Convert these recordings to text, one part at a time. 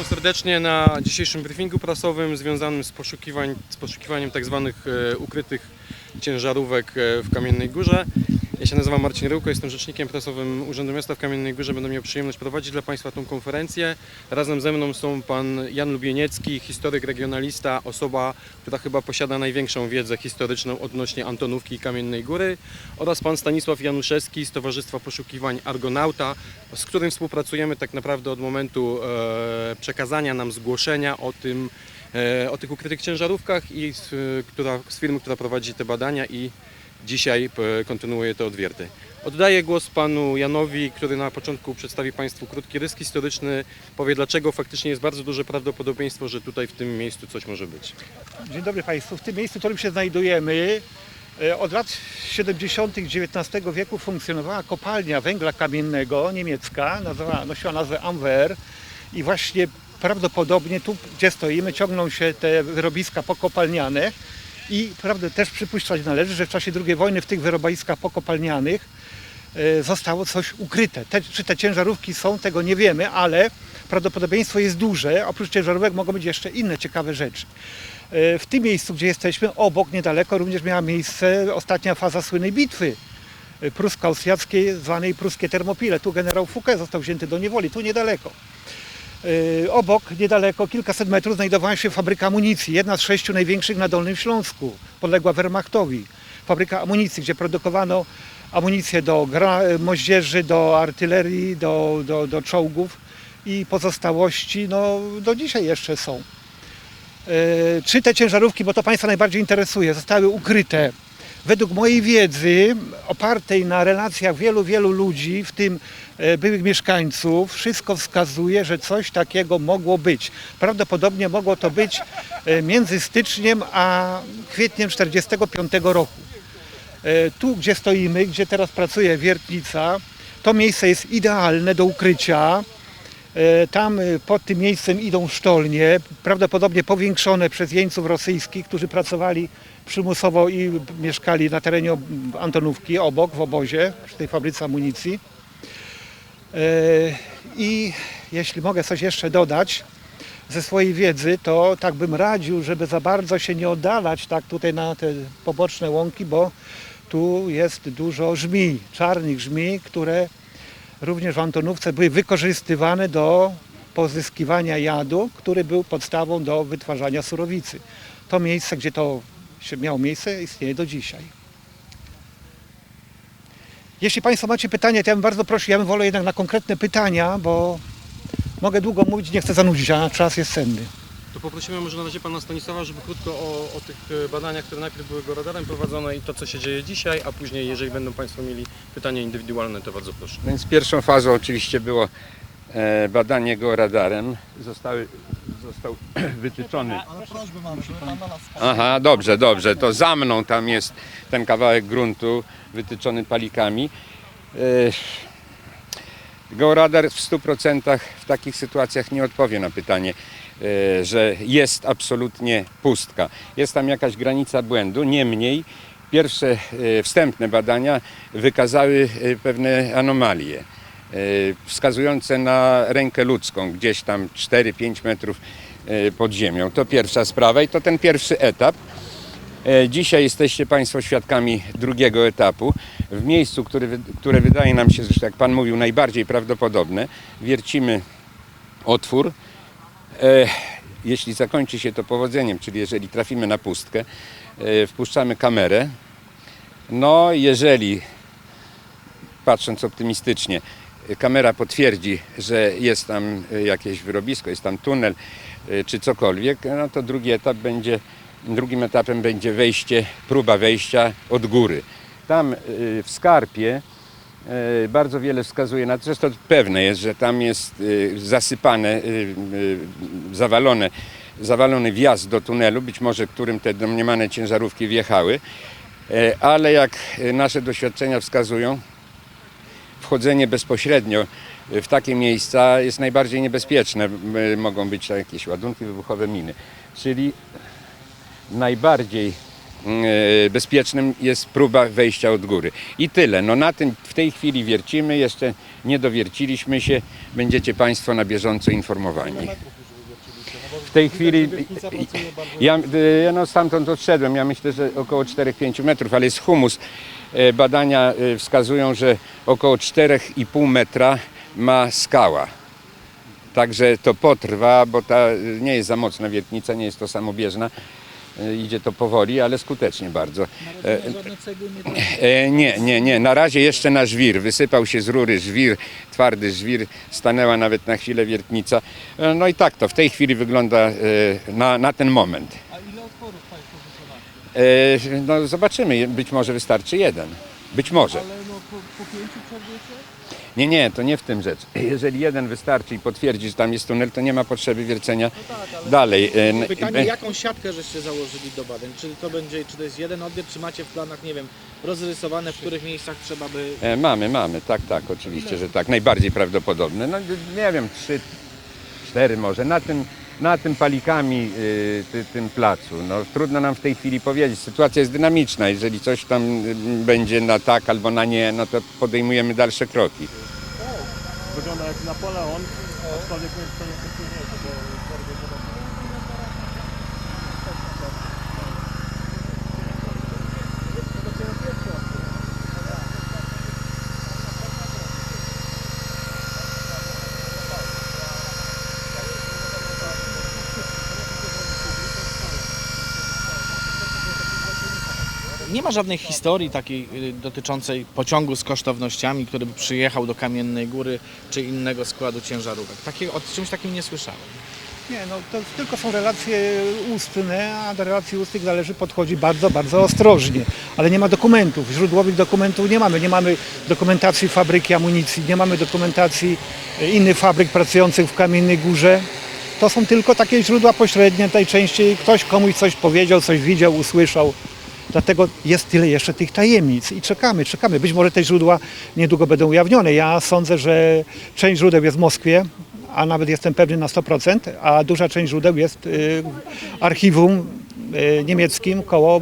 Witam serdecznie na dzisiejszym briefingu prasowym związanym z, poszukiwań, z poszukiwaniem tak zwanych e, ukrytych ciężarówek e, w Kamiennej Górze. Ja się nazywam Marcin Ryłko, jestem rzecznikiem prasowym Urzędu Miasta w Kamiennej Górze. Będę miał przyjemność prowadzić dla Państwa tą konferencję. Razem ze mną są Pan Jan Lubieniecki, historyk, regionalista, osoba, która chyba posiada największą wiedzę historyczną odnośnie Antonówki i Kamiennej Góry oraz Pan Stanisław Januszewski z Towarzystwa Poszukiwań Argonauta, z którym współpracujemy tak naprawdę od momentu e, przekazania nam zgłoszenia o tym, e, o tych ukrytych ciężarówkach i która, z firmy, która prowadzi te badania i dzisiaj e, kontynuuje te odwierty. Oddaję głos panu Janowi, który na początku przedstawi państwu krótki rys historyczny, powie dlaczego faktycznie jest bardzo duże prawdopodobieństwo, że tutaj w tym miejscu coś może być. Dzień dobry Państwu. W tym miejscu, w którym się znajdujemy, e, od lat 70. XIX wieku funkcjonowała kopalnia węgla kamiennego niemiecka, nazywa, nosiła nazwę Amwer i właśnie prawdopodobnie tu, gdzie stoimy, ciągną się te wyrobiska pokopalniane i prawdę też przypuszczać należy, że w czasie II wojny w tych wyrobiskach pokopalnianych e, zostało coś ukryte. Te, czy te ciężarówki są, tego nie wiemy, ale prawdopodobieństwo jest duże. Oprócz ciężarówek mogą być jeszcze inne ciekawe rzeczy. E, W tym miejscu, gdzie jesteśmy, obok, niedaleko, również miała miejsce ostatnia faza słynnej bitwy e, prusko-austriackiej, zwanej pruskie Termopile. Tu generał Fouquet został wzięty do niewoli, tu niedaleko. E, Obok, niedaleko, kilkaset metrów, znajdowała się fabryka amunicji, jedna z sześciu największych na Dolnym Śląsku, podległa Wehrmachtowi. Fabryka amunicji, gdzie produkowano amunicję do moździerzy, do artylerii, do, do, do czołgów i pozostałości no, do dzisiaj jeszcze są. E, Czy te ciężarówki, bo to Państwa najbardziej interesuje, zostały ukryte? Według mojej wiedzy, opartej na relacjach wielu, wielu ludzi, w tym e, byłych mieszkańców, wszystko wskazuje, że coś takiego mogło być. Prawdopodobnie mogło to być e, między styczniem a kwietniem 1945 roku. E, Tu, gdzie stoimy, gdzie teraz pracuje wiertnica, to miejsce jest idealne do ukrycia. Tam pod tym miejscem idą sztolnie, prawdopodobnie powiększone przez jeńców rosyjskich, którzy pracowali przymusowo i mieszkali na terenie Antonówki, obok, w obozie, przy tej fabryce amunicji. E, I jeśli mogę coś jeszcze dodać ze swojej wiedzy, to tak bym radził, żeby za bardzo się nie oddalać tak tutaj na te poboczne łąki, bo tu jest dużo żmij, czarnych żmij, które również w Antonówce były wykorzystywane do pozyskiwania jadu, który był podstawą do wytwarzania surowicy. To miejsce, gdzie to się miało miejsce, istnieje do dzisiaj. Jeśli Państwo macie pytania, to ja bym bardzo prosił, ja bym wolał jednak na konkretne pytania, bo mogę długo mówić, nie chcę zanudzić, a czas jest cenny. To poprosimy może na razie pana Stanisława, żeby krótko o, o tych e, badaniach, które najpierw były go radarem prowadzone i to, co się dzieje dzisiaj, a później, jeżeli będą państwo mieli pytania indywidualne, to bardzo proszę. Więc pierwszą fazą oczywiście było e, badanie go radarem. Zostały, został wytyczony. Ale prośbę mam, żeby pan na nas Aha, dobrze, dobrze. To za mną tam jest ten kawałek gruntu wytyczony palikami. Georadar w 100% w takich sytuacjach nie odpowie na pytanie, e, że jest absolutnie pustka. Jest tam jakaś granica błędu, niemniej pierwsze e, wstępne badania wykazały e, pewne anomalie wskazujące na rękę ludzką, gdzieś tam 4-5 metrów e, pod ziemią. To pierwsza sprawa i to ten pierwszy etap. E, Dzisiaj jesteście Państwo świadkami drugiego etapu. W miejscu, które, które wydaje nam się, zresztą jak Pan mówił, najbardziej prawdopodobne, wiercimy otwór. E, Jeśli zakończy się to powodzeniem, czyli jeżeli trafimy na pustkę, e, wpuszczamy kamerę. No, jeżeli, patrząc optymistycznie, e, kamera potwierdzi, że jest tam e, jakieś wyrobisko, jest tam tunel e, czy cokolwiek, no to drugi etap będzie, drugim etapem będzie wejście, próba wejścia od góry. Tam e, w skarpie bardzo wiele wskazuje na to, zresztą pewne jest, że tam jest zasypane, zawalone, zawalony wjazd do tunelu, być może którym te domniemane ciężarówki wjechały, ale jak nasze doświadczenia wskazują, wchodzenie bezpośrednio w takie miejsca jest najbardziej niebezpieczne. M- Mogą być jakieś ładunki wybuchowe, miny. Czyli najbardziej e, bezpiecznym jest próba wejścia od góry. I tyle. No na tym w tej chwili wiercimy, jeszcze nie dowierciliśmy się. Będziecie Państwo na bieżąco informowani. w tej chwili y, ja no stamtąd odszedłem, ja myślę, że około 4-5 metrów, ale jest humus. E, Badania y, wskazują, że około 4,5 metra ma skała. Także to potrwa, bo ta nie jest za mocna wiertnica, nie jest to samobieżna. E, Idzie to powoli, ale skutecznie bardzo. E, E, nie, nie, nie. Na razie jeszcze na żwir. Wysypał się z rury żwir, twardy żwir. Stanęła nawet na chwilę wiertnica. E, no i tak to w tej chwili wygląda e, na, na ten moment. A ile otworów Państwo wykonali? E, no zobaczymy. Być może wystarczy jeden. Być może. Ale no po, po pięciu przerwiecie? Nie, nie, to nie w tym rzecz. Jeżeli jeden wystarczy i potwierdzi, że tam jest tunel, to nie ma potrzeby wiercenia dalej. E, Pytanie, e, jaką siatkę żeście założyli do badań? Czy to będzie, czy to jest jeden odbiór, czy macie w planach, nie wiem, rozrysowane, w których miejscach trzeba by... E, Mamy, mamy, tak, tak, oczywiście, że tak. Najbardziej prawdopodobne. No nie wiem, trzy, cztery może. Na tym, na tym palikami, y, ty, tym placu. No, trudno nam w tej chwili powiedzieć. Sytuacja jest dynamiczna. Jeżeli coś tam y, będzie na tak albo na nie, no to podejmujemy dalsze kroki. Wygląda jak Napoleon, aczkolwiek nie to jest, bo Nie ma żadnej historii takiej y, dotyczącej pociągu z kosztownościami, który by przyjechał do Kamiennej Góry, czy innego składu ciężarówek. Takie, o czymś takim nie słyszałem. Nie, no to tylko są relacje ustne, a do relacji ustnych należy podchodzić bardzo, bardzo ostrożnie. Ale nie ma dokumentów, źródłowych dokumentów nie mamy. Nie mamy dokumentacji fabryki amunicji, nie mamy dokumentacji e, innych fabryk pracujących w Kamiennej Górze. To są tylko takie źródła pośrednie, najczęściej ktoś komuś coś powiedział, coś widział, usłyszał. Dlatego jest tyle jeszcze tych tajemnic i czekamy, czekamy. Być może te źródła niedługo będą ujawnione. Ja sądzę, że część źródeł jest w Moskwie, a nawet jestem pewny na 100%, a duża część źródeł jest y, w archiwum y, niemieckim koło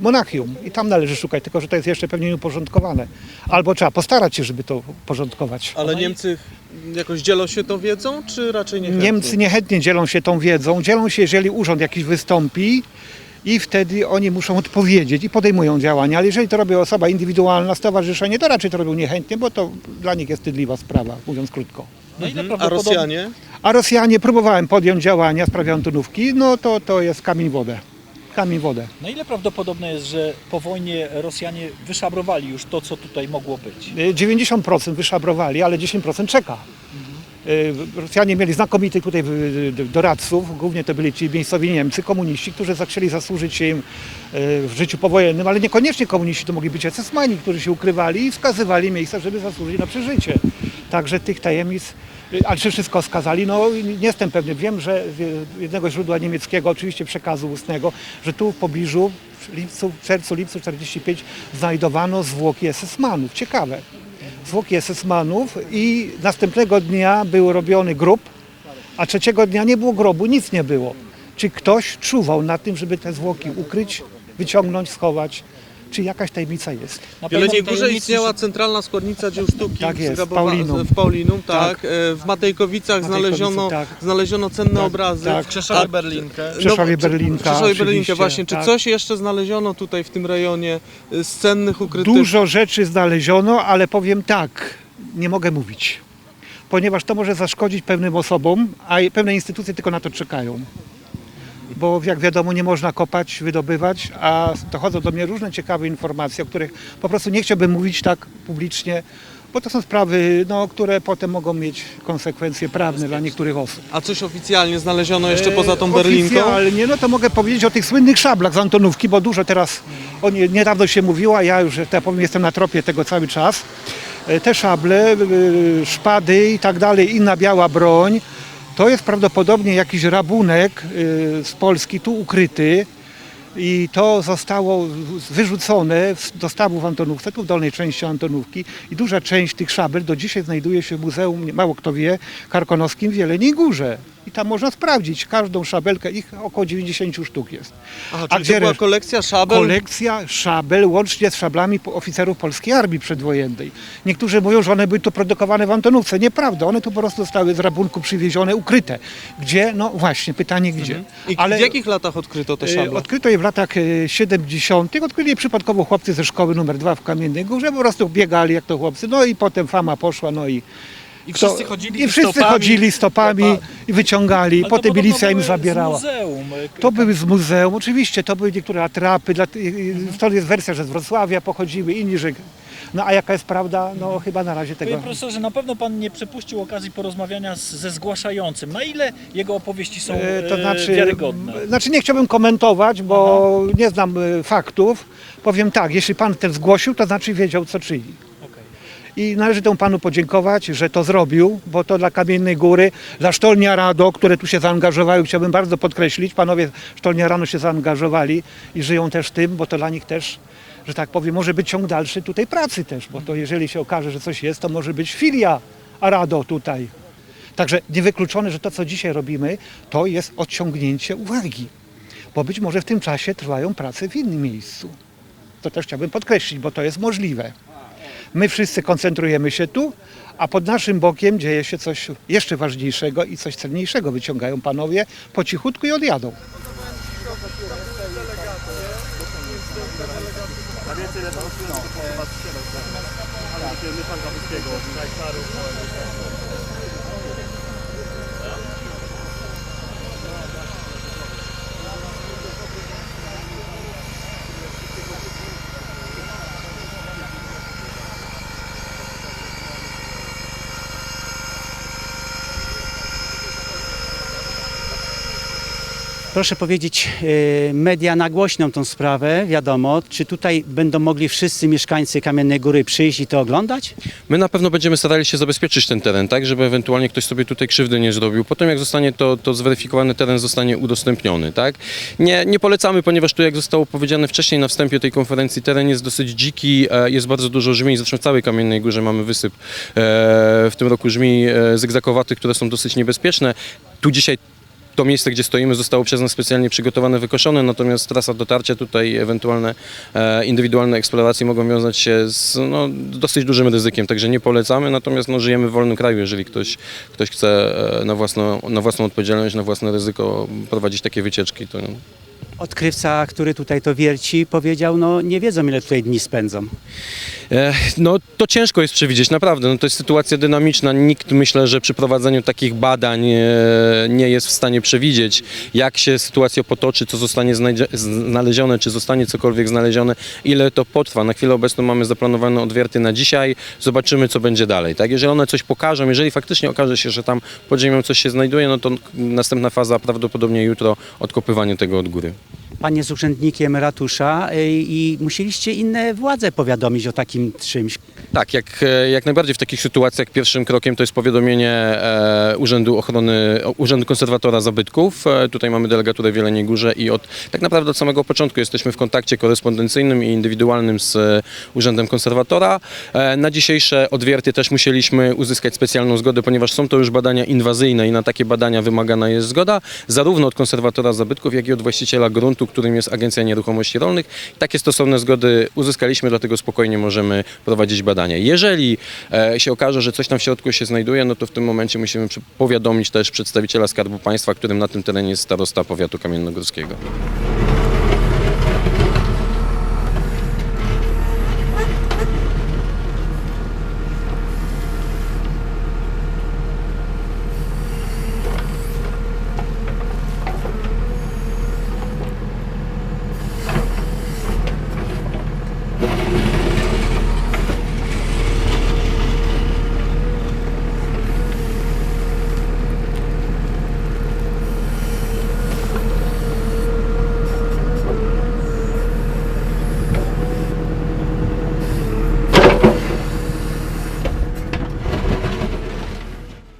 Monachium. I tam należy szukać, tylko że to jest jeszcze pewnie nieuporządkowane. Albo trzeba postarać się, żeby to porządkować. Ale Niemcy jakoś dzielą się tą wiedzą, czy raczej nie? Niemcy niechętnie dzielą się tą wiedzą. Dzielą się, jeżeli urząd jakiś wystąpi i wtedy oni muszą odpowiedzieć i podejmują działania. Ale jeżeli to robi osoba indywidualna, stowarzyszenie, to raczej to robią niechętnie, bo to dla nich jest wstydliwa sprawa, mówiąc krótko. No ile A. Rosjanie? A Rosjanie próbowałem podjąć działania w sprawie Antonówki, no to to jest kamień w wodę. Kamień w wodę. Na ile prawdopodobne jest, że po wojnie Rosjanie wyszabrowali już to, co tutaj mogło być? Y, 90% wyszabrowali, ale 10% czeka. Y, Rosjanie mieli znakomitych tutaj doradców, głównie to byli ci miejscowi Niemcy, komuniści, którzy chcieli zasłużyć się im y, w życiu powojennym, ale niekoniecznie komuniści, to mogli być esesmani, którzy się ukrywali i wskazywali miejsca, żeby zasłużyć na przeżycie. Także tych tajemnic, y, ale czy wszystko skazali? No nie jestem pewny. Wiem, że jednego źródła niemieckiego, oczywiście przekazu ustnego, że tu w pobliżu w, lipcu, w czerwcu, lipcu 45 znajdowano zwłoki esesmanów. Ciekawe zwłoki SS-manów i następnego dnia był robiony grób, a trzeciego dnia nie było grobu, nic nie było. Czy ktoś czuwał nad tym, żeby te zwłoki ukryć, wyciągnąć, schować? Czy jakaś tajemnica jest? Na W Jeleniej Górze tajemnicy, istniała centralna składnica dzieł sztuki Tak jest, zgrabowa- Paulinum. w Paulinum, tak. Tak. E, W Matejkowicach Matejkowice, znaleziono, tak. znaleziono cenne Tak, obrazy. tak. W Krzeszowie A- Berlinkę. W Rzeszowie czy- Berlinka, W Rzeszowie Berlinkę, oczywiście, właśnie. Czy tak. coś jeszcze znaleziono tutaj w tym rejonie e, z cennych, ukrytych? Dużo rzeczy znaleziono, ale powiem tak, nie mogę mówić. Ponieważ to może zaszkodzić pewnym osobom, a i pewne instytucje tylko na to czekają. Bo jak wiadomo, nie można kopać, wydobywać, a dochodzą do mnie różne ciekawe informacje, o których po prostu nie chciałbym mówić tak publicznie, bo to są sprawy, no, które potem mogą mieć konsekwencje prawne dla niektórych osób. A coś oficjalnie znaleziono jeszcze E, poza tą Berlinką? Oficjalnie, no to mogę powiedzieć o tych słynnych szablach z Antonówki, bo dużo teraz o nie, niedawno się mówiło, a ja już, tak powiem, jestem na tropie tego cały czas. E, Te szable, y, szpady i tak dalej, inna biała broń, to jest prawdopodobnie jakiś rabunek y, z Polski tu ukryty i to zostało wyrzucone do stawu w Antonówce, tu w dolnej części Antonówki i duża część tych szabel do dzisiaj znajduje się w Muzeum, mało kto wie, Karkonoskim w Jeleniej Górze. I tam można sprawdzić każdą szabelkę, ich około 90 sztuk jest. Aha, A czyli gdzie to była kolekcja szabel? Kolekcja szabel łącznie z szablami oficerów polskiej armii przedwojennej. Niektórzy mówią, że one były tu produkowane w Antonówce. Nieprawda, one tu po prostu zostały z rabunku przywiezione, ukryte. Gdzie? No właśnie, pytanie gdzie. I w jakich latach odkryto te E, szable? Odkryto je w latach e, 70. Odkryli je przypadkowo chłopcy ze szkoły numer 2 w Kamiennej Górze. Po prostu biegali jak to chłopcy. No i potem fama poszła, no i I kto- wszyscy chodzili i wszyscy stopami. chodzili stopami i wyciągali. Ale to potem milicja im zabierała. Z muzeum. e, To były z muzeum, oczywiście, to były niektóre atrapy, dla, y, stąd jest wersja, że z Wrocławia pochodziły, inni, że... No a jaka jest prawda? No chyba na razie Panie tego... profesorze, na pewno pan nie przepuścił okazji porozmawiania z, ze zgłaszającym. Na ile jego opowieści są E, e, To znaczy, wiarygodne? znaczy nie chciałbym komentować, bo nie znam e, faktów. Powiem tak, jeśli pan ten zgłosił, to znaczy wiedział co czyni. I należy temu panu podziękować, że to zrobił, bo to dla Kamiennej Góry, dla Sztolnia Rado, które tu się zaangażowały, chciałbym bardzo podkreślić, panowie Sztolnia Rano się zaangażowali i żyją też tym, bo to dla nich też, że tak powiem, może być ciąg dalszy tutaj pracy też, bo to jeżeli się okaże, że coś jest, to może być filia Arado tutaj. Także niewykluczone, że to, co dzisiaj robimy, to jest odciągnięcie uwagi, bo być może w tym czasie trwają prace w innym miejscu. To też chciałbym podkreślić, bo to jest możliwe. My wszyscy koncentrujemy się tu, a pod naszym bokiem dzieje się coś jeszcze ważniejszego i coś cenniejszego. Wyciągają panowie po cichutku i odjadą więcej ile tam to po was Ale takiego mieszanka wszystkiego, hektarów. Proszę powiedzieć, e, media nagłośnią tą sprawę, wiadomo. Czy tutaj będą mogli wszyscy mieszkańcy Kamiennej Góry przyjść i to oglądać? My na pewno będziemy starali się zabezpieczyć ten teren, tak, żeby ewentualnie ktoś sobie tutaj krzywdy nie zrobił. Potem jak zostanie to, to zweryfikowany teren zostanie udostępniony, tak. Nie, nie polecamy, ponieważ tu jak zostało powiedziane wcześniej na wstępie tej konferencji, teren jest dosyć dziki, e, jest bardzo dużo żmij, zresztą w całej Kamiennej Górze mamy wysyp e, w tym roku żmij e, zygzakowatych, które są dosyć niebezpieczne. Tu dzisiaj to miejsce, gdzie stoimy, zostało przez nas specjalnie przygotowane, wykoszone, natomiast trasa dotarcia tutaj, ewentualne e, indywidualne eksploracje mogą wiązać się z no, dosyć dużym ryzykiem, także nie polecamy, natomiast no, żyjemy w wolnym kraju, jeżeli ktoś, ktoś chce e, na, własną, na własną odpowiedzialność, na własne ryzyko prowadzić takie wycieczki, to Odkrywca, który tutaj to wierci, powiedział, no nie wiedzą ile tutaj dni spędzą. E, No to ciężko jest przewidzieć, naprawdę. No, to jest sytuacja dynamiczna. Nikt myślę, że przy prowadzeniu takich badań e, nie jest w stanie przewidzieć, jak się sytuacja potoczy, co zostanie znalezione, czy zostanie cokolwiek znalezione, ile to potrwa. Na chwilę obecną mamy zaplanowane odwierty na dzisiaj. Zobaczymy, co będzie dalej. Tak? Jeżeli one coś pokażą, jeżeli faktycznie okaże się, że tam pod ziemią coś się znajduje, no to następna faza prawdopodobnie jutro odkopywanie tego od góry. Pan jest urzędnikiem ratusza e, i musieliście inne władze powiadomić o takim czymś. Tak, jak, e, jak najbardziej w takich sytuacjach pierwszym krokiem to jest powiadomienie e, Urzędu Ochrony, Urzędu Konserwatora Zabytków. E, tutaj mamy delegaturę w Jeleniej Górze i od tak naprawdę od samego początku jesteśmy w kontakcie korespondencyjnym i indywidualnym z Urzędem Konserwatora. Na dzisiejsze odwierty też musieliśmy uzyskać specjalną zgodę, ponieważ są to już badania inwazyjne i na takie badania wymagana jest zgoda zarówno od konserwatora zabytków, jak i od właściciela gruntu, którym jest Agencja Nieruchomości Rolnych. Takie stosowne zgody uzyskaliśmy, dlatego spokojnie możemy prowadzić badania. Jeżeli e, się okaże, że coś tam w środku się znajduje, no to w tym momencie musimy powiadomić też przedstawiciela Skarbu Państwa, którym na tym terenie jest starosta powiatu kamiennogórskiego.